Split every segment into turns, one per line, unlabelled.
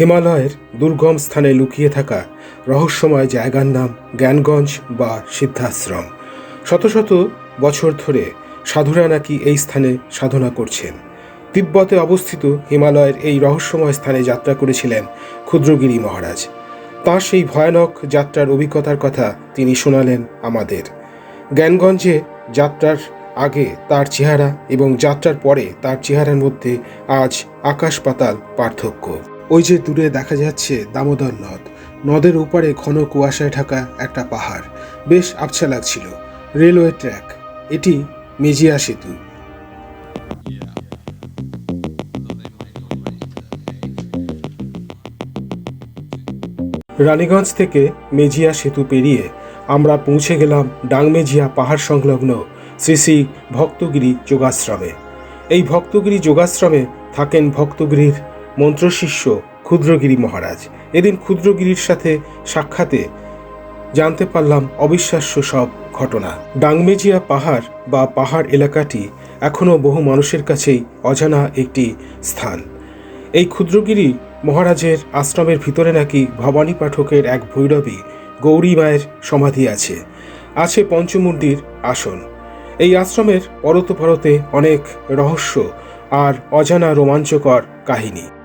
হিমালয়ের দুর্গম স্থানে লুকিয়ে থাকা রহস্যময় জায়গার নাম জ্ঞানগঞ্জ বা সিদ্ধাশ্রম। শত শত বছর ধরে সাধুরা নাকি এই স্থানে সাধনা করছেন। তিব্বতে অবস্থিত হিমালয়ের এই রহস্যময় স্থানে যাত্রা করেছিলেন ক্ষুদ্রগিরি মহারাজ। তাঁর সেই ভয়ানক যাত্রার অভিজ্ঞতার কথা তিনি শোনালেন আমাদের। জ্ঞানগঞ্জে যাত্রার আগে তার চেহারা এবং যাত্রার পরে তার চেহারার মধ্যে আজ আকাশ পাতাল পার্থক্য। ওই যে দূরে দেখা যাচ্ছে দামোদর নদ। নদের ওপারে ঘন কুয়াশায় ঢাকা একটা পাহাড়। বেশ আবছা লাগছিল। Railway track. এটি মেজিয়া সেতু। রানীগঞ্জ থেকে মেজিয়া সেতু পেরিয়ে আমরা পৌঁছে গেলাম ডাংমেজিয়া পাহাড় সংলগ্ন শ্রী শ্রী ভক্তগিরি যোগাশ্রমে। এই ভক্তগিরি যোগাশ্রমে থাকেন ভক্তগিরির মন্ত্রশিষ্য ক্ষুদ্রগিরি মহারাজ। এদিন ক্ষুদ্রগিরির সাথে সাক্ষাতে জানতে পারলাম অবিশ্বাস্য সব ঘটনা। ডাংমেজিয়া পাহাড় বা পাহাড় এলাকাটি এখনও বহু মানুষের কাছেই অজানা একটি স্থান। এই ক্ষুদ্রগিরি মহারাজের আশ্রমের ভিতরে নাকি ভবানী পাঠকের এক ভৈরবী গৌরী মায়ের সমাধি আছে। আছে পঞ্চমূর্তির আসন। এই আশ্রমের পরত পরতে অনেক রহস্য আর অজানা রোমাঞ্চকর কাহিনী।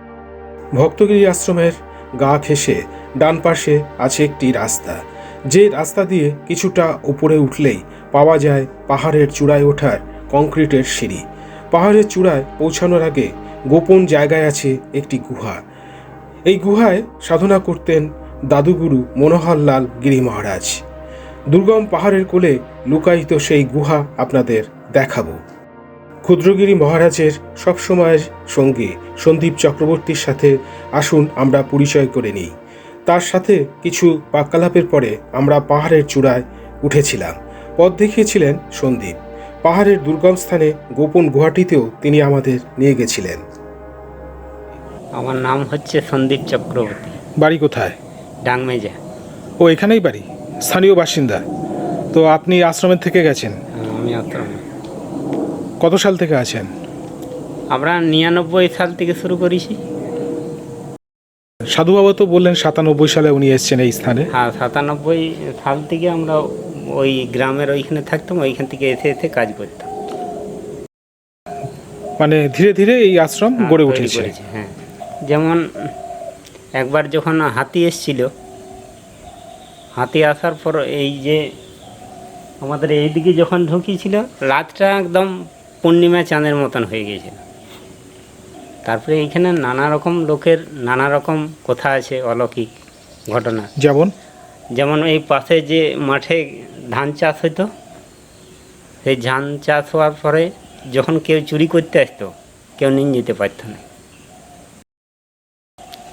ভক্তগিরি আশ্রমের গা ঘেঁষে ডান পাশে আছে একটি রাস্তা। যে রাস্তা দিয়ে কিছুটা উপরে উঠলেই পাওয়া যায় পাহাড়ের চূড়ায় ওঠার কংক্রিটের সিঁড়ি। পাহাড়ের চূড়ায় পৌঁছানোর আগে গোপন জায়গায় আছে একটি গুহা। এই গুহায় সাধনা করতেন দাদুগুরু মনোহরলাল গিরি মহারাজ। দুর্গম পাহাড়ের কোলে লুকায়িত সেই গুহা আপনাদের দেখাবো। ক্ষুদ্রগিরি মহারাজের সবসময়ের সঙ্গী সন্দীপ চক্রবর্তীর সাথে আসুন আমরা পরিচয় করে নিই। তার সাথে কিছু বাক্যালাপের পরে আমরা পাহাড়ের চূড়ায় উঠেছিলাম। পথ দেখিয়েছিলেন সন্দীপ। পাহাড়ের দুর্গম স্থানে গোপন গুহাটিতেও তিনি আমাদের নিয়ে গেছিলেন।
আমার নাম হচ্ছে সন্দীপ চক্রবর্তী।
বাড়ি কোথায়?
ডাংমেজা।
ও এখানেই বাড়ি? স্থানীয় বাসিন্দা। তো আপনি আশ্রমের থেকে গেছেন?
আমি আশ্রমে।
কত সাল থেকে আছেন?
আমরা নিরানব্বই সাল থেকে শুরু করেছি।
সাধু বাবা তো বললেন সাতানব্বই সালে উনি এসেছেন এই স্থানে।
হ্যাঁ সাতানব্বই সাল থেকে আমরা ওই গ্রামের ওইখানে থাকতাম ওইখান থেকে এসে এসে কাজ করতাম।
মানে ধীরে ধীরে এই আশ্রম
হ্যাঁ,
গড়ে উঠেছে।
হ্যাঁ। যেমন একবার যখন হাতি এসছিল হাতি আসার পর এই যে আমাদের এইদিকে যখন ঢুকিয়েছিল রাতটা একদম পূর্ণিমা চাঁদের মতন হয়ে গিয়েছিল। তারপরে এইখানে নানা রকম লোকের নানা রকম কথা আছে অলৌকিক ঘটনা।
যেমন?
যেমন এই পাশে যে মাঠে ধান চাষ হতো সেই ধান চাষ হওয়ার পরে যখন কেউ চুরি করতে আসতো কেউ নিয়ে যেতে পারতো না।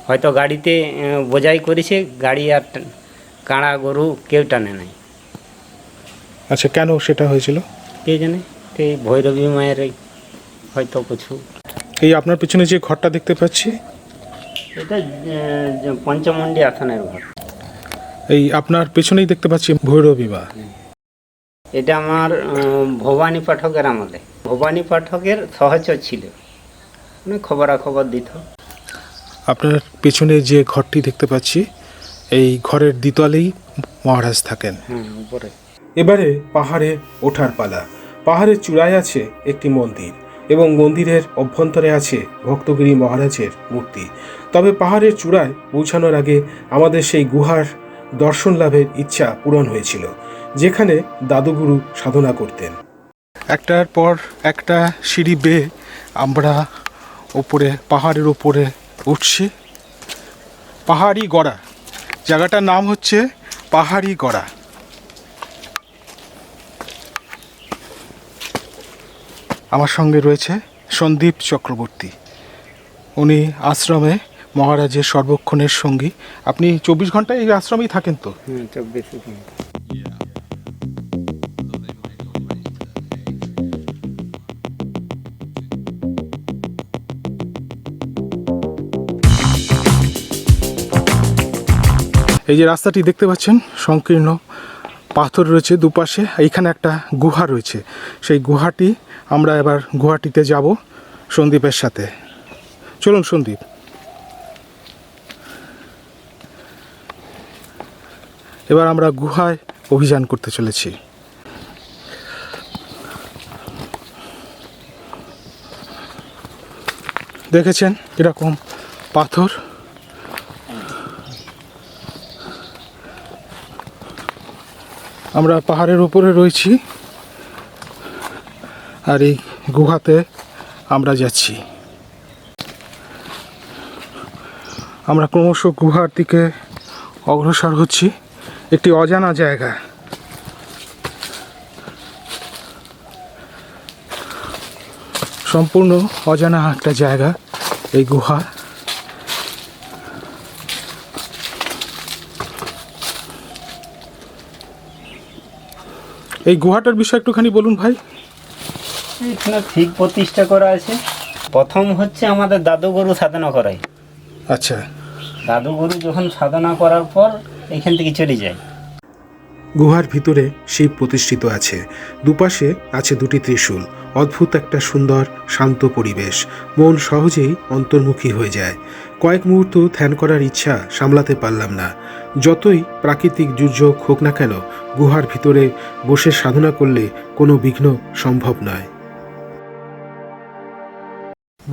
হয়তো গাড়িতে বোঝাই করেছে গাড়ি আর কাড়া গরু কেউ টানে নাই।
আচ্ছা কেন সেটা হয়েছিল?
কে জানে? এই ভৈরবী মায়ের হয়তো কিছু।
এই আপনার পিছনে যে ঘরটা দেখতে পাচ্ছি
এটা পঞ্চমন্ডি আসনের ঘর।
এই আপনার পেছনেই দেখতে পাচ্ছি ভৈরবী মা।
এটা আমার ভবানী পাঠকের আমলে। ভবানী পাঠকের সহচর ছিল। মানে খবরাখবর দিত।
আপনার পেছনে যে ঘরটি দেখতে পাচ্ছি এই ঘরের দ্বিতলেই মহারাজ থাকেন।
হ্যাঁ উপরে।
এবারে পাহাড়ে ওঠার পালা। পাহাড়ের চূড়ায় আছে একটি মন্দির এবং মন্দিরের অভ্যন্তরে আছে ভক্তগিরি মহারাজের মূর্তি। তবে পাহাড়ের চূড়ায় পৌঁছানোর আগে আমাদের সেই গুহার দর্শন লাভের ইচ্ছা পূরণ হয়েছিল, যেখানে দাদুগুরু সাধনা করতেন। একটার পর একটা সিঁড়ি বেয়ে আমরা ওপরে, পাহাড়ের ওপরে উঠছি। পাহাড়ি গড়া। জায়গাটার নাম হচ্ছে পাহাড়ি গড়া। আমার সঙ্গে রয়েছে সন্দীপ চক্রবর্তী। উনি আশ্রমে মহারাজের সর্বক্ষণের সঙ্গী। আপনি চব্বিশ ঘণ্টা এই আশ্রমেই থাকেন তো?
চব্বিশ
এই যে রাস্তাটি দেখতে পাচ্ছেন সংকীর্ণ পাথর রয়েছে দুপাশে, এইখানে একটা গুহা রয়েছে। সেই গুহাটি, আমরা এবার গুহাটিতে যাব সন্দীপের সাথে। চলুন সন্দীপ। এবার আমরা গুহায় অভিযান করতে চলেছি। দেখেছেন এরকম পাথর? আমরা পাহাড়ের উপরে রয়েছি আর এই গুহাতে আমরা যাচ্ছি। আমরা ক্রমশ গুহার দিকে অগ্রসর হচ্ছি। একটি অজানা জায়গা। সম্পূর্ণ অজানা একটা জায়গা, এই গুহা। এই গুহাটার বিষয়ে একটুখানি বলুন ভাই।
এখানে ঠিক প্রতিষ্ঠা করা আছে। প্রথম হচ্ছে আমাদের দাদু গরু সাধনা করাই।
আচ্ছা।
দাদু গরু যখন সাধনা করার পর এখান থেকে চলে যায়।
গুহার ভিতরে শিব প্রতিষ্ঠিত আছে। দুপাশে আছে দুটি ত্রিশূল। অদ্ভুত একটা সুন্দর, শান্ত পরিবেশ। মন সহজেই অন্তর্মুখী হয়ে যায়। কয়েক মুহূর্ত ধ্যান করার ইচ্ছা সামলাতে পারলাম না। যতই প্রাকৃতিক দুর্যোগ হোক না কেন, গুহার ভিতরে বসে সাধনা করলে কোনো বিঘ্ন সম্ভব নয়।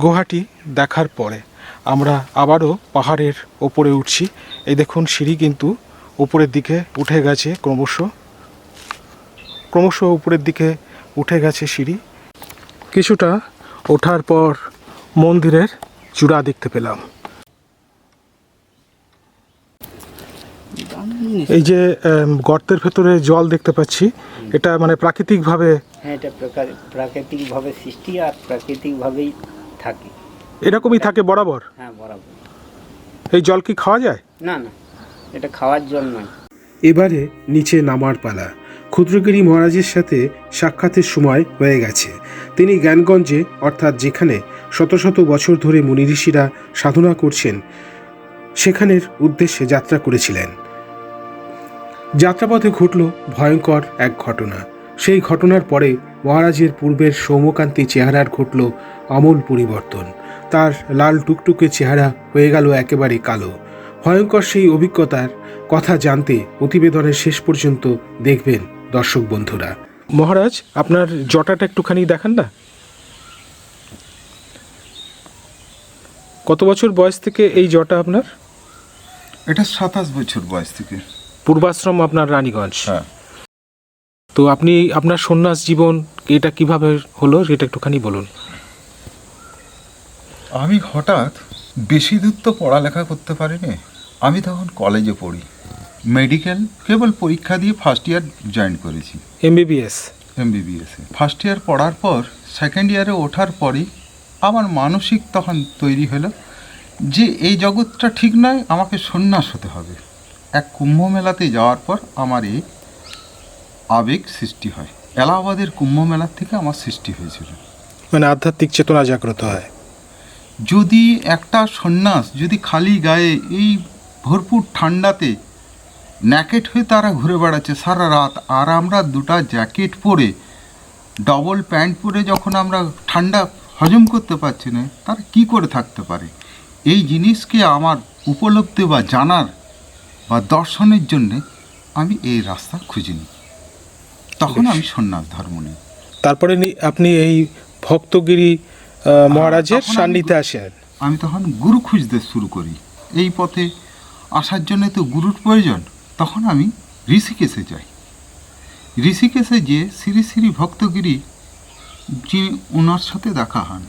গুহাটি দেখার পরে আমরা আবারও পাহাড়ের ওপরে উঠছি। এই দেখুন সিঁড়ি কিন্তু উপরের দিকে উঠে গেছে ক্রমশ। ক্রমশ উপরের দিকে উঠে গেছে সিঁড়ি। কিছুটা ওঠার পর মন্দিরের চূড়া দেখতে পেলাম। এই যে গর্তের ভেতরে জল দেখতে পাচ্ছি এটা মানে প্রাকৃতিকভাবে
হ্যাঁ এটা প্রাকৃতিকভাবে সৃষ্টি আর প্রাকৃতিকভাবেই থাকে।
এরকমই থাকে বরাবর?
হ্যাঁ বরাবর।
এই জল কি খাওয়া যায়?
না না। এটা খাওয়ার জল নয়
এবারে নিচে নামার পালা। ক্ষুদ্রগিরি মহারাজের সাথে সাক্ষাতের সময় হয়ে গেছে। তিনি জ্ঞানগঞ্জে, অর্থাৎ যেখানে শত শত বছর ধরে মুনি ঋষিরা সাধনা করছেন, সেখানের উদ্দেশ্যে যাত্রা করেছিলেন। যাত্রাপথে ঘটল ভয়ঙ্কর এক ঘটনা। সেই ঘটনার পরে মহারাজের পূর্বের সৌমকান্তি চেহারার ঘটল আমূল পরিবর্তন। তার লাল টুকটুকে চেহারা হয়ে গেল একেবারে কালো। ভয়ঙ্কর সেই অভিজ্ঞতার কথা জানতে প্রতিবেদনের শেষ পর্যন্ত দেখবেন দর্শক বন্ধুরা। মহারাজ আপনার জটাটা একটুখানি দেখান না। কত বছর বয়স থেকে এই জটা আপনার?
এটা সাতাশ বছর বয়স থেকে।
পূর্বাশ্রম আপনার রানীগঞ্জ।
হ্যাঁ।
তো আপনি আপনার সন্ন্যাস জীবন এটা কীভাবে হলো সেটা একটুখানি বলুন।
আমি হঠাৎ বেশি দূর তো পড়ালেখা করতে পারিনি। আমি তখন কলেজে পড়ি। মেডিকেল কেবল পরীক্ষা দিয়ে ফার্স্ট ইয়ার জয়েন করেছি।
এমবিবিএস
এমবিবিএসে ফার্স্ট ইয়ার পড়ার পর সেকেন্ড ইয়ারে ওঠার পরই আমার মানসিক তখন তৈরি হলো যে এই জগৎটা ঠিক নয় আমাকে সন্ন্যাস হতে হবে। এক কুম্ভ মেলাতে যাওয়ার পর আমার এই আবেগ সৃষ্টি হয়। এলাহাবাদের কুম্ভ মেলার থেকে আমার সৃষ্টি হয়েছিল।
মানে আধ্যাত্মিক চেতনা জাগ্রত হয়।
যদি একটা সন্ন্যাস যদি খালি গায়ে এই ভরপুর ঠান্ডাতে ন্যাকেট হয়ে তারা ঘুরে বেড়াচ্ছে। সারা রাত আর আমরা দুটা জ্যাকেট পরে ডবল প্যান্ট পরে যখন আমরা ঠান্ডা হজম করতে পারছি না তারা কি করে থাকতে পারে? এই জিনিসকে আমার উপলব্ধি বা জানার বা দর্শনের জন্যে আমি এই রাস্তা খুঁজিনি। তখন আমি সন্ন্যাস ধর্ম নিই।
তারপরে আপনি এই ভক্তগিরি মহারাজের সান্নিধ্যে আসেন।
আমি তখন গুরু খুঁজতে শুরু করি। এই পথে আসার জন্য তো গুরুর প্রয়োজন তখন আমি ঋষিকেশে যাই। ঋষিকেশে গিয়ে শ্রী শ্রী ভক্তগিরি যিনি ওনার সাথে দেখা হন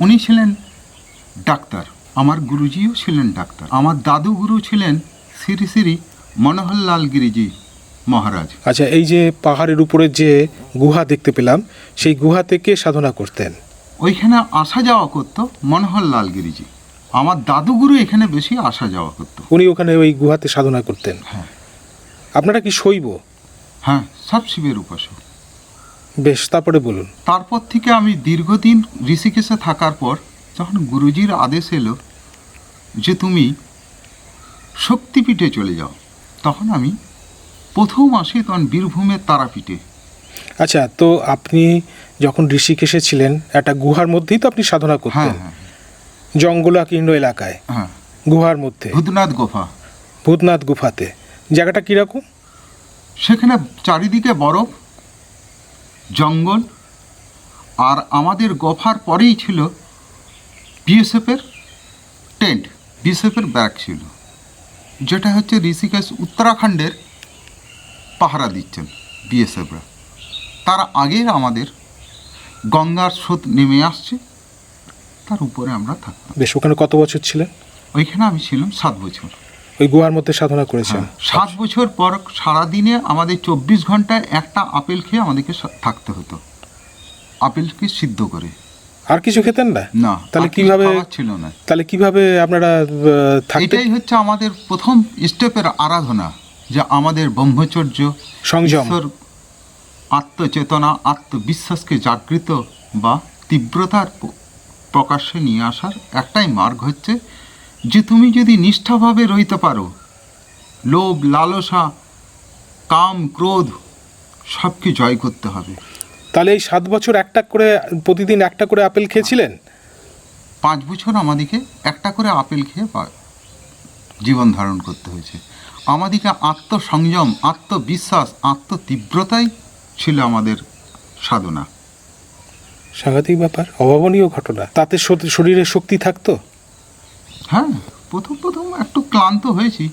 উনি ছিলেন ডাক্তার। আমার গুরুজিও ছিলেন ডাক্তার। আমার দাদু গুরু ছিলেন শ্রী শ্রী মনোহরলাল গিরিজি মহারাজ।
আচ্ছা এই যে পাহাড়ের উপরে যে গুহা দেখতে পেলাম সেই গুহা থেকে সাধনা করতেন?
ওইখানে আসা যাওয়া করতো মনোহরলাল গিরিজি। আমার দাদুগুরু এখানে বেশি আসা যাওয়া করতো।
উনি ওখানে ওই গুহাতে সাধনা করতেন।
হ্যাঁ।
আপনারা কি শৈব?
হ্যাঁ সব শিবের উপাসক।
বেশ তারপরে বলুন।
তারপর থেকে আমি দীর্ঘদিন ঋষিকেশে থাকার পর যখন গুরুজির আদেশ এলো যে তুমি শক্তিপীঠে চলে যাও তখন আমি প্রথম আসি তখন বীরভূমের তারাপীঠে।
আচ্ছা তো আপনি যখন ঋষিকেশে ছিলেন একটা গুহার মধ্যেই তো আপনি সাধনা
হ্যাঁ
করতেন
হ্যাঁ।
জঙ্গলাকীর্ণ এলাকায়
হ্যাঁ।
গুহার মধ্যে।
ভূতনাথ গুফা।
ভূতনাথ গুফাতে। জায়গাটা কীরকম?
সেখানে চারিদিকে বরফ জঙ্গল আর আমাদের গফার পরেই ছিল বিএসএফের টেন্ট বিএসএফের ব্যাগ ছিল যেটা হচ্ছে ঋষিকেশ উত্তরাখণ্ডের পাহারা দিচ্ছেন বিএসএফরা। তার আগের আমাদের গঙ্গার স্রোত নেমে আসছে। তার উপরে আমরা থাকতাম।
বেশ ওখানে কত বছর ছিলেন?
ওইখানে আমি ছিলাম সাত বছর।
ওই গোয়ার মধ্যে সাধনা করেছেন?
হ্যাঁ, সাত বছর পর সারাদিনে আমাদের চব্বিশ ঘন্টায় একটা আপেল খেয়ে আমাদেরকে থাকতে হতো। আপেলকে সিদ্ধ করে।
আর কিছু খেতেন না?
না
তাহলে কীভাবে
ছিল না।
তাহলে কীভাবে আপনারা
এটাই হচ্ছে আমাদের প্রথম স্টেপের আরাধনা যে আমাদের ব্রহ্মচর্য
সংযম।
আত্মচেতনা আত্মবিশ্বাসকে জাগৃত বা তীব্রতার প্রকাশ্যে নিয়ে আসার একটাই মার্গ হচ্ছে যে তুমি যদি নিষ্ঠাভাবে রইতে পারো লোভ লালসা কাম ক্রোধ সবকে জয় করতে হবে।
তাহলে এই সাত বছর একটা করে প্রতিদিন একটা করে আপেল খেয়েছিলেন?
পাঁচ বছর আমাদেরকে একটা করে আপেল খেয়ে জীবন ধারণ করতে হয়েছে। আমাদেরকে আত্মসংযম আত্মবিশ্বাস আত্মতীব্রতাই ছিল আমাদের সাধনা।
সাংঘাতিক ব্যাপার অভাবনীয় ঘটনা। তাতে শর- শরীরে শক্তি থাকতো?
হ্যাঁ প্রথম প্রথম একটু ক্লান্ত হয়েছি।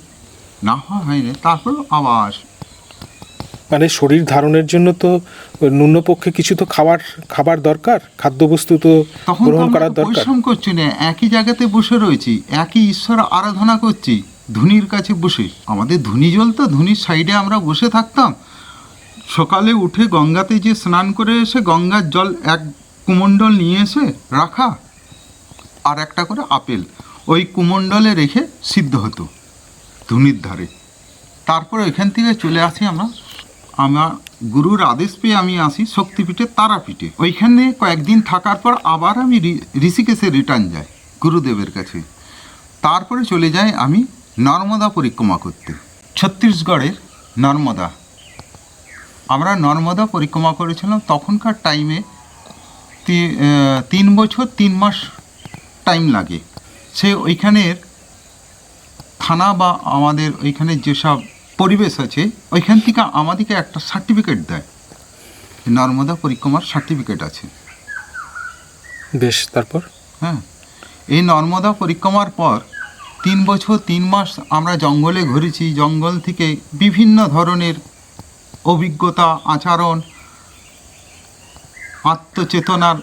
না হয়নি তারপর আবার।
মানে শরীর ধারণের জন্য তো ন্যূনপক্ষে কিছু তো খাবার খাবার দরকার খাদ্যবস্তু তো গ্রহণ করার দরকার।
পরিশ্রম করছি না একই জায়গাতে বসে রয়েছি একই ঈশ্বর আরাধনা করছি ধুনির কাছে বসে। আমাদের ধুনি জ্বলতো ধুনির সাইডে আমরা বসে থাকতাম। সকালে উঠে গঙ্গাতে যে স্নান করে এসে গঙ্গার জল এক কুমণ্ডল নিয়ে এসে রাখা আর একটা করে আপেল। ওই কুমণ্ডলে রেখে সিদ্ধ হতো ধুনির ধারে তারপর এখান থেকে চলে আসি আমরা, আমার গুরুর আদেশ পেয়ে আমি আসি শক্তিপীঠে তারাপীঠে। ওইখানে কয়েকদিন থাকার পর আবার আমি ঋষিকেশে রিটার্ন যাই গুরুদেবের কাছে। তারপরে চলে যাই আমি নর্মদা পরিক্রমা করতে, ছত্তিশগড়ের নর্মদা। আমরা নর্মদা পরিক্রমা করেছিলাম তখনকার টাইমে তিন বছর তিন মাস টাইম লাগে। সে ওইখানের থানা বা আমাদের ওইখানে যেসব পরিবেশ আছে ওইখান থেকে আমাদেরকে একটা সার্টিফিকেট দেয়। নর্মদা পরিক্রমার সার্টিফিকেট আছে।
বেশ তারপর?
হ্যাঁ। এই নর্মদা পরিক্রমার পর তিন বছর তিন মাস আমরা জঙ্গলে ঘুরেছি। জঙ্গল থেকে বিভিন্ন ধরনের অভিজ্ঞতা আচরণ আত্মচেতনার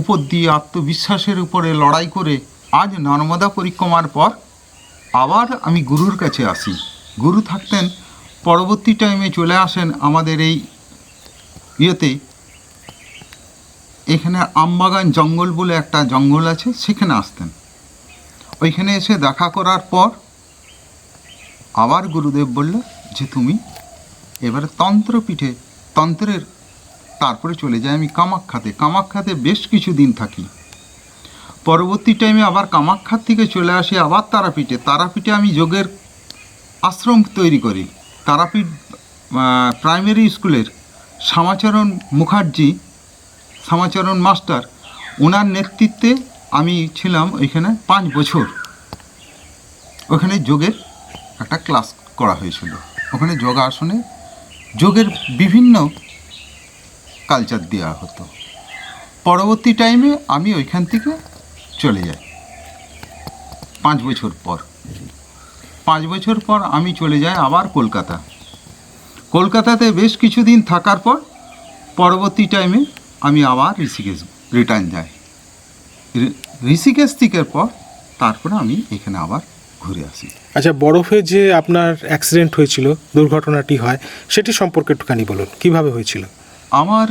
উপর দিয়ে আত্মবিশ্বাসের উপরে লড়াই করে আজ নর্মদা পরিক্রমার পর আবার আমি গুরুর কাছে আসি। গুরু থাকতেন, পরবর্তী টাইমে চলে আসেন আমাদের এই ইয়েতে। এখানে আমবাগান জঙ্গল বলে একটা জঙ্গল আছে, সেখানে আসতেন। ওইখানে এসে দেখা করার পর আবার গুরুদেব বলল যে, তুমি এবারে তন্ত্রপীঠে, তন্ত্রের তারপরে চলে যাই আমি কামাখ্যাতে। কামাখ্যাতে বেশ কিছু দিন থাকি। পরবর্তী টাইমে আবার কামাখ্যার থেকে চলে আসি আবার তারাপীঠে। তারাপীঠে আমি যোগের আশ্রম তৈরি করি। তারাপীঠ প্রাইমারি স্কুলের শ্যামাচরণ মুখার্জি, শ্যামাচরণ মাস্টার ওনার নেতৃত্বে আমি ছিলাম ওইখানে পাঁচ বছর। ওখানে যোগের একটা ক্লাস করা হয়েছিল। ওখানে যোগাসনে যোগের বিভিন্ন কালচার দেওয়া হতো। পরবর্তী টাইমে আমি ওইখান থেকে চলে যাই। পাঁচ বছর পর। পাঁচ বছর পর আমি চলে যাই আবার কলকাতা। কলকাতাতে বেশ কিছুদিন থাকার পর পরবর্তী টাইমে আমি আবার ঋষিকেশ রিটার্ন যাই। ঋষিকেশ থেকের পর তারপরে আমি এখানে আবার ঘুরে আসি।
আচ্ছা বরফে যে আপনার অ্যাক্সিডেন্ট হয়েছিল, দুর্ঘটনাটি হয়, সেটি সম্পর্কে একটুখানি বলুন। কীভাবে হয়েছিল?
আমার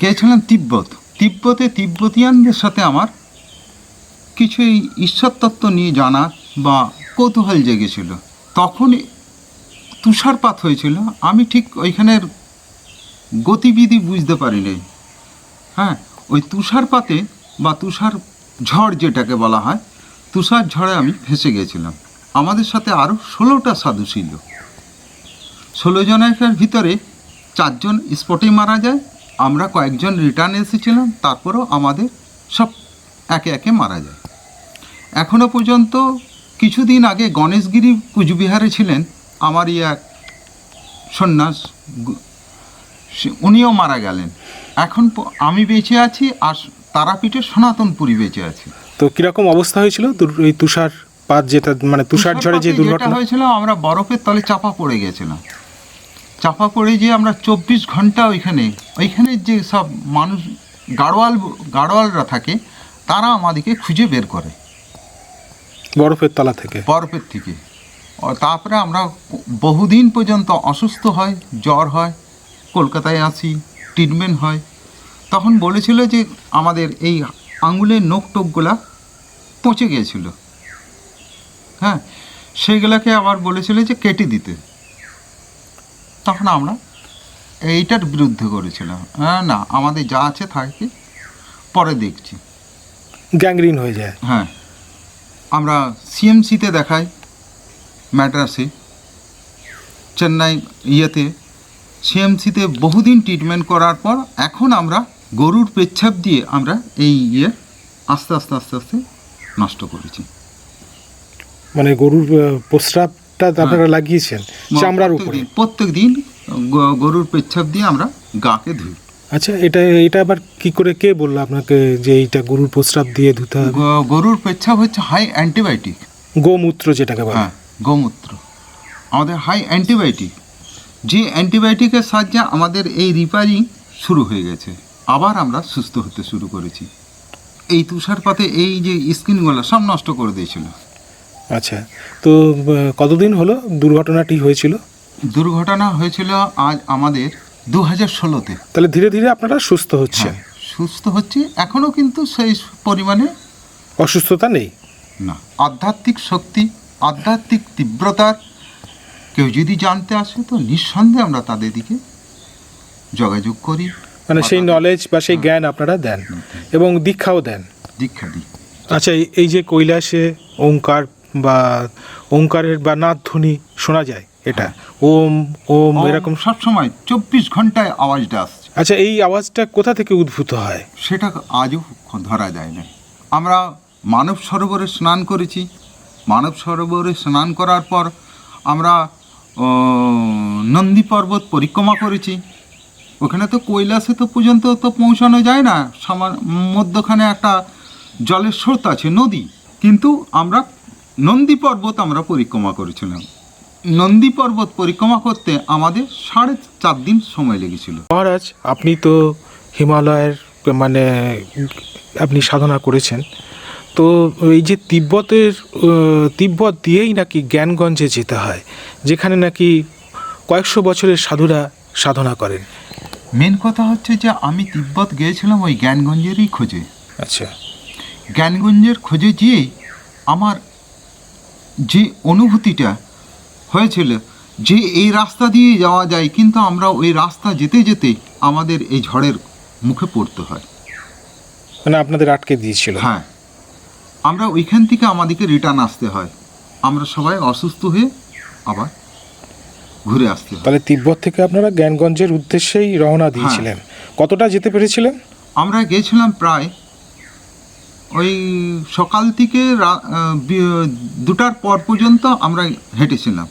গিয়েছিলাম তিব্বত। তিব্বতে তিব্বতিয়ানদের সাথে আমার কিছু এই ঈশ্বর তত্ত্ব নিয়ে জানা বা কৌতূহল জেগেছিল। তখন তুষারপাত হয়েছিল। আমি ঠিক ওইখানের গতিবিধি বুঝতে পারিনি। হ্যাঁ ওই তুষারপাতে বা তুষার ঝড় যেটাকে বলা হয়, তুষার ঝড়ে আমি ফেসে গিয়েছিলাম আমাদের সাথে আরও ষোলোটা সাধু ছিল। ষোলো জনের ভিতরে চারজন স্পটেই মারা যায়। আমরা কয়েকজন রিটার্ন এসেছিলাম তারপরেও আমাদের সব একে একে মারা যায়। এখনও পর্যন্ত কিছুদিন আগে গণেশগিরি কুচবিহারে ছিলেন আমারই এক সন্ন্যাস উনিও মারা গেলেন। এখন আমি বেঁচে আছি আর তারাপীঠে সনাতনপুরি বেঁচে আছে।
তো কীরকম অবস্থা হয়েছিল এই তুষারপাত যেটা মানে তুষার ঝড়ে যে দুর্ঘটনা?
হয়েছিল আমরা বরফের তলে চাপা পড়ে গেছিলাম। চাপা পড়ে যে আমরা চব্বিশ ঘণ্টা ওইখানে ওইখানে যে সব মানুষ গাড়োয়াল গাড়োয়ালরা থাকে তারা আমাদেরকে খুঁজে বের করে।
বরফের তলা থেকে?
বরফের থেকে। তারপরে আমরা বহুদিন পর্যন্ত অসুস্থ হয় জ্বর হয় কলকাতায় আসি ট্রিটমেন্ট হয়। তখন বলেছিল যে আমাদের এই আঙুলের নোক টোকগুলা পচে গিয়েছিল। হ্যাঁ সেইগুলাকে আবার বলেছিল যে কেটে দিতে। তখন আমরা এইটার বিরুদ্ধে করেছিলাম। হ্যাঁ না আমাদের যা আছে থাকে পরে দেখছি।
গ্যাংগ্রিন হয়ে যায়।
হ্যাঁ আমরা সিএমসিতে দেখাই ম্যাড্রাসে চেন্নাই ইয়েতে সিএমসিতে বহুদিন ট্রিটমেন্ট করার পর এখন আমরা গরুর পেচ্ছাপ দিয়ে আমরা এই ইয়ে আস্তে আস্তে আস্তে আস্তে নষ্ট করেছি।
মানে গরুর আহ, প্রস্রাবটা আপনারা লাগিয়েছেন চামড়ার উপরে।
প্রত্যেক দিন গরুর পেচ্ছাপ দিয়ে আমরা গাকে ধুই।
আচ্ছা এটা এটা আবার কি করে কে বলল আপনাকে যে এইটা গরুর প্রস্রাব দিয়ে ধুতে হবে?
গরুর পেচ্ছাপ হচ্ছে হাই অ্যান্টিবায়োটিক
গোমূত্র যেটাকে বলে।
হ্যাঁ গোমূত্র। আমাদের হাই অ্যান্টিবায়োটিক যে অ্যান্টিবায়োটিকের সাহায্যে আমাদের এই রিপেয়ারিং শুরু হয়ে গেছে। আবার আমরা সুস্থ হতে শুরু করেছি। এই তুষারপাতে এই যে স্কিনগুলো সব নষ্ট করে দিয়েছিল।
আচ্ছা তো কতদিন হলো দুর্ঘটনাটি হয়েছিল?
দুর্ঘটনা হয়েছিল আজ আমাদের দু হাজার ষোলোতে।
তাহলে ধীরে ধীরে আপনারা সুস্থ হচ্ছেন।
সুস্থ হচ্ছে এখনও কিন্তু সেই পরিমাণে
অসুস্থতা নেই?
না আধ্যাত্মিক শক্তি আধ্যাত্মিক তীব্রতার কেউ যদি জানতে আসে তো নিঃসন্দেহে আমরা তাদের দিকে যোগাযোগ করি।
মানে সেই নলেজ বা সেই জ্ঞান আপনারা দেন এবং দীক্ষাও দেন।
দীক্ষা দিই।
আচ্ছা এই- এই যে কৈলাসে ওঙ্কার বা ওঙ্কারের বা নাদ ধ্বনি শোনা যায় এটা। ওম ওম এরকম
সব সময় চব্বিশ ঘন্টায় আওয়াজটা আসছে।
আচ্ছা এই আওয়াজটা কোথা থেকে উদ্ভূত হয়?
সেটা আজও ধরা যায় না। আমরা মানব সরোবরে স্নান করেছি। মানব সরোবরে স্নান করার পর আমরা নন্দী পর্বত পরিক্রমা করেছি। ওখানে তো কৈলাসে তো পর্যন্ত তো পৌঁছানো যায় না। সামার মধ্যখানে একটা জলের স্রোত আছে নদী। কিন্তু আমরা নন্দী পর্বত আমরা পরিক্রমা করেছিলাম। নন্দী পর্বত পরিক্রমা করতে আমাদের সাড়ে চার দিন সময় লেগেছিল।
মহারাজ আপনি তো হিমালয়ের মানে আপনি সাধনা করেছেন। তো এই যে তিব্বতের তিব্বত দিয়েই নাকি জ্ঞানগঞ্জে যেতে হয় যেখানে নাকি কয়েকশো বছরের সাধুরা সাধনা করেন।
মেন কথা হচ্ছে যে আমি তিব্বত গিয়েছিলাম ওই জ্ঞানগঞ্জেরই খোঁজে।
আচ্ছা।
জ্ঞানগঞ্জের খোঁজে গিয়েই আমার যে অনুভূতিটা হয়েছিল যে এই রাস্তা দিয়ে যাওয়া যায় কিন্তু আমরা ওই রাস্তা যেতে যেতে আমাদের এই ঝড়ের মুখে পড়তে হয়।
মানে আপনাদের আটকে দিয়েছিল।
হ্যাঁ। আমরা ওইখান থেকে আমাদেরকে রিটার্ন আসতে হয়। আমরা সবাই অসুস্থ হয়ে আবার ঘুরে আসতে হয়।
তাহলে তিব্বত থেকে আপনারা জ্ঞানগঞ্জের উদ্দেশ্যেই রওনা দিয়েছিলেন। কতটা যেতে পেরেছিলেন?
আমরা গেছিলাম প্রায় ওই সকাল থেকে দুটার পর পর্যন্ত আমরা হেঁটেছিলাম।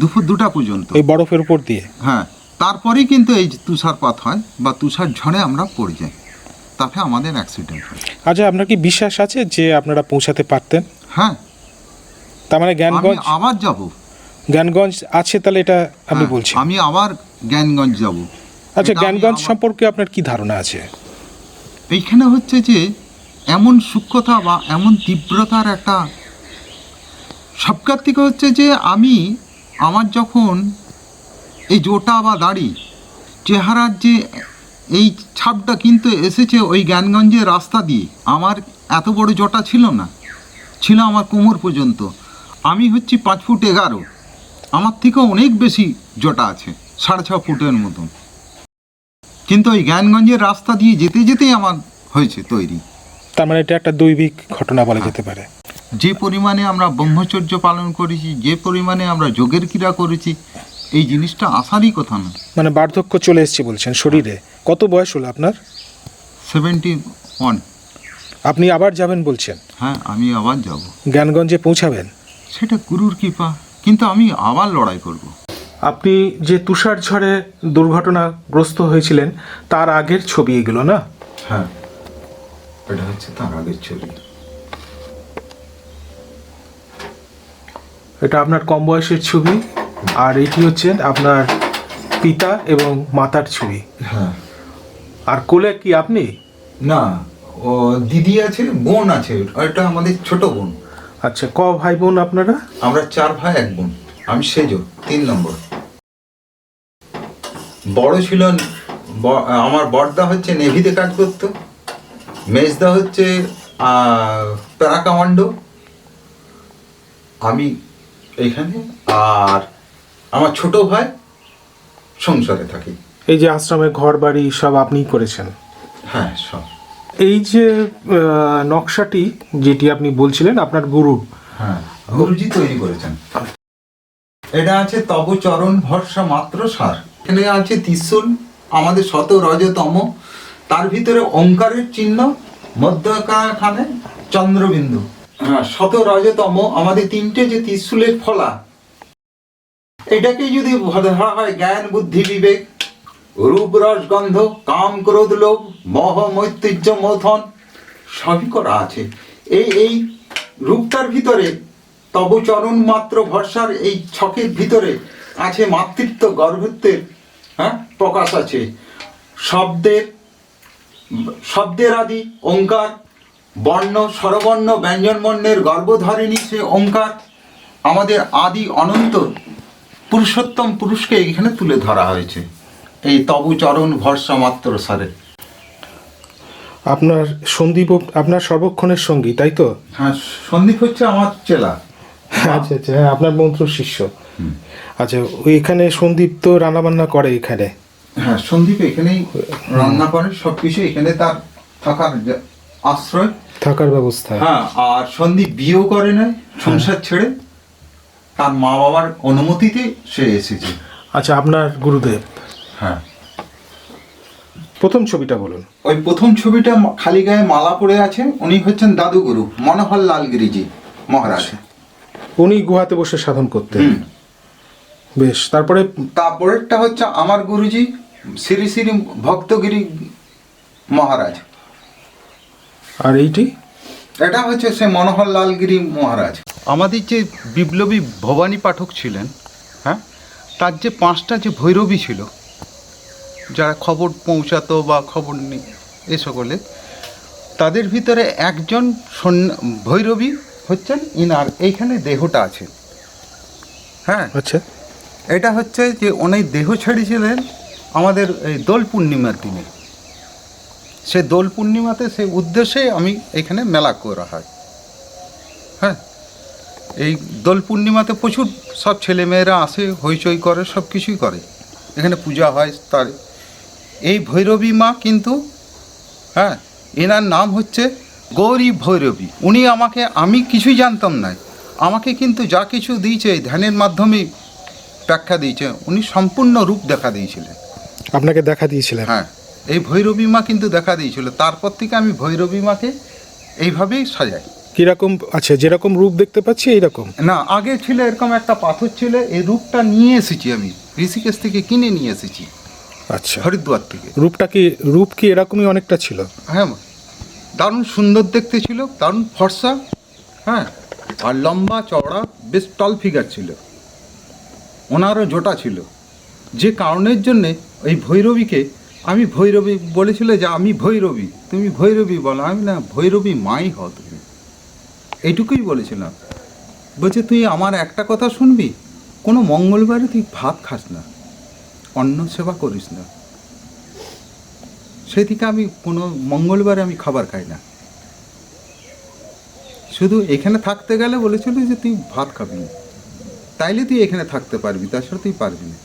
দুপুর দুটা পর্যন্ত।
ওই বরফের উপর দিয়ে?
হ্যাঁ তারপরেই কিন্তু এই তুষারপাত হয় বা তুষার ঝড়ে আমরা পড়ে যাই। তাতে আমাদের অ্যাক্সিডেন্ট হয়।
আচ্ছা আপনার কি বিশ্বাস আছে যে আপনারা পৌঁছাতে পারতেন?
হ্যাঁ।
তার মানে জ্ঞানগঞ্জ
আবার যাব।
জ্ঞানগঞ্জ আছে তাহলে এটা আমি বলছি।
আমি আবার জ্ঞানগঞ্জ যাব।
আচ্ছা জ্ঞানগঞ্জ সম্পর্কে আপনার কি ধারণা আছে?
এইখানে হচ্ছে যে এমন সূক্ষ্মতা বা এমন তীব্রতার একটা সবকার থেকে হচ্ছে যে আমি আমার যখন এই জোটা বা দাড়ি, চেহারার যে এই ছাপটা কিন্তু এসেছে ওই জ্ঞানগঞ্জের রাস্তা দিয়ে। আমার এত বড় জটা ছিল না, ছিল আমার কোমর পর্যন্ত। আমি হচ্ছি পাঁচ ফুট এগারো। আমার থেকেও অনেক বেশি জটা আছে, সাড়ে ছ ফুটের মতন। কিন্তু ওই জ্ঞানগঞ্জের রাস্তা দিয়ে যেতে যেতেই আমার হয়েছে তৈরি।
তার মানে এটা একটা দৈবিক ঘটনা বলা যেতে পারে।
যে পরিমাণে আমরা ব্রহ্মচর্য পালন করেছি যে পরিমাণে আমরা যোগের ক্রিয়া করেছি এই জিনিসটা আসারই কথা না।
মানে বার্ধক্য চলে এসেছে বলছেন শরীরে। কত বয়স হলো আপনার?
সেভেন্টি ওয়ান
আপনি আবার যাবেন বলছেন?
হ্যাঁ আমি আবার যাব।
জ্ঞানগঞ্জে পৌঁছাবেন?
সেটা গুরুর কৃপা কিন্তু আমি আবার লড়াই করব।
আপনি যে তুষার ঝড়ে দুর্ঘটনাগ্রস্ত হয়েছিলেন তার আগের ছবি এগুলো না?
হ্যাঁ। এটা হচ্ছে তার আগের ছবি।
এটা আপনার কম বয়সের ছবি আর এটি হচ্ছে আপনার পিতা এবং মাতার ছবি।
হ্যাঁ।
আর কোলে কি আপনি?
না ও দিদি আছে বোন আছে এটা আমাদের ছোট বোন।
আচ্ছা ক ভাই বোন আপনারা?
আমরা চার ভাই এক বোন। আমি সেজ তিন নম্বর। বড় ছিল আমার বড়দা হচ্ছে নেভিতে কাজ করতো। মেজদা হচ্ছে প্যারা কমান্ডো আমি এইখানে আর আমার ছোট ভাই সংসারে থাকি।
এই যে আশ্রমে ঘর বাড়ি সব আপনিই করেছেন।
হ্যাঁ সব।
এই যে নকশাটি যেটি আপনি বলছিলেন আপনার গুরু।
হ্যাঁ গুরুজি তৈরি করেছেন। এটা আছে তবচরণ ভরসা মাত্র সার। এখানে আছে ত্রিশূল আমাদের শত রজতম তার ভিতরে ওঙ্কারের চিহ্ন মধ্যখানে চন্দ্রবিন্দু। হ্যাঁ শত রজতম আমাদের তিনটে যে ত্রিশূলের ফলা এটাকে যদি ধরা হয় জ্ঞান, বুদ্ধি, বিবেক, রূপ, রস, গন্ধ, কাম, ক্রোধ, লোভ, মহ মৈত্য মথন, সবই করা আছে। এই এই রূপটার ভিতরে তব চরণ মাত্র ভরসার এই ছকের ভিতরে আছে মাতৃত্ব, গর্ভত্বের হ্যাঁ প্রকাশ আছে। শব্দের শব্দের আদি ওঙ্কার বর্ণ স্বরবর্ণ ব্যঞ্জন বর্ণের গর্ভধারিণী সে ওঙ্কার। আমাদের আদি অনন্ত পুরুষোত্তম পুরুষকে এখানে তুলে ধরা হয়েছে। এই তবু চরণ ভরসা মাত্র সারে
আপনার সন্দীপ আপনার সর্বক্ষণের সঙ্গী তাই তো?
হ্যাঁ সন্দীপ হচ্ছে আমার চেলা।
আচ্ছা আচ্ছা হ্যাঁ আপনার মন্ত্র শিষ্য আচ্ছা এখানে সন্দীপ তো রান্নাবান্না করে এখানে।
হ্যাঁ সন্দীপ এখানেই রান্না করে সব কিছু এখানে তার থাকার আশ্রয়।
থাকার ব্যবস্থা।
হ্যাঁ আর সন্দীপ বিয়েও করে নাই সংসার ছেড়ে তার মা বাবার অনুমতিতে সে এসেছে।
আচ্ছা আপনার গুরুদেব।
হ্যাঁ।
প্রথম ছবিটা বলুন।
ওই প্রথম ছবিটা খালি গায়ে মালা পরে আছে উনি হচ্ছেন দাদুগুরু মনোহর লাল গিরিজি মহারাজ।
উনি গুহাতে বসে সাধন করতেন। বেশ তারপরে?
তারপরেরটা হচ্ছে আমার গুরুজি শ্রী শ্রী ভক্তগিরি মহারাজ।
আর এইটি?
এটা হচ্ছে সে মনোহর লালগিরি মহারাজ। আমাদের যে বিপ্লবী ভবানী পাঠক ছিলেন হ্যাঁ তার যে পাঁচটা যে ভৈরবী ছিল যারা খবর পৌঁছাতো বা খবর নি এ সকলে তাদের ভিতরে একজন সন্ন্য- ভৈরবী হচ্ছেন ইনার এইখানে দেহটা আছে। হ্যাঁ
আচ্ছা।
এটা হচ্ছে যে উনি দেহ ছেড়েছিলেন আমাদের এই দোল পূর্ণিমার দিনে। সে দোল পূর্ণিমাতে সে উদ্দেশ্যে আমি এখানে মেলা করা হয়। হ্যাঁ? এই দোল পূর্ণিমাতে প্রচুর সব ছেলেমেয়েরা আসে, হইচই করে, সব কিছুই করে। এখানে পূজা হয় তার। এই ভৈরবী মা কিন্তু হ্যাঁ এনার নাম হচ্ছে গৌরী ভৈরবী। উনি আমাকে, আমি কিছুই জানতাম না। আমাকে কিন্তু যা কিছু দিয়েছে ধ্যানের মাধ্যমে ব্যাখ্যা দিয়েছে উনি সম্পূর্ণ রূপ দেখা দিয়েছিলেন।
আপনাকে দেখা দিয়েছিলেন?
হ্যাঁ এই ভৈরবী মা কিন্তু দেখা দিয়েছিল। তারপর থেকে আমি ভৈরবী মাকে এইভাবেই সাজাই।
কীরকম আচ্ছা যেরকম রূপ দেখতে পাচ্ছি এইরকম?
না আগে ছিল এরকম একটা পাথর ছিল এই রূপটা নিয়ে এসেছি আমি ঋষিকেশ থেকে কিনে নিয়ে এসেছি
আচ্ছা।
হরিদ্বার থেকে।
রূপটা কি রূপ কি এরকমই অনেকটা ছিল?
হ্যাঁ দারুণ সুন্দর দেখতে ছিল দারুণ ফর্সা হ্যাঁ আর লম্বা চওড়া বেশ টল ফিগার ছিল। ওনারও জোটা ছিল। যে কারণের জন্যে এই ভৈরবীকে আমি ভৈরবী বলেছিল যে, আমি ভৈরবী, তুমি ভৈরবী বলো। আমি না, ভৈরবী মাই হও তুমি। এইটুকুই বলেছিলাম। বলছে, তুই আমার একটা কথা শুনবি? কোনো মঙ্গলবারে তুই ভাত খাস না, অন্ন সেবা করিস না। সেই থেকে আমি কোনো মঙ্গলবারে আমি খাবার খাই না। শুধু এখানে থাকতে গেলে বলেছিল যে, তুই ভাত খাবি না। তাইলে তুই এখানে থাকতে পারবি তাছাড়া তুই পারবি না।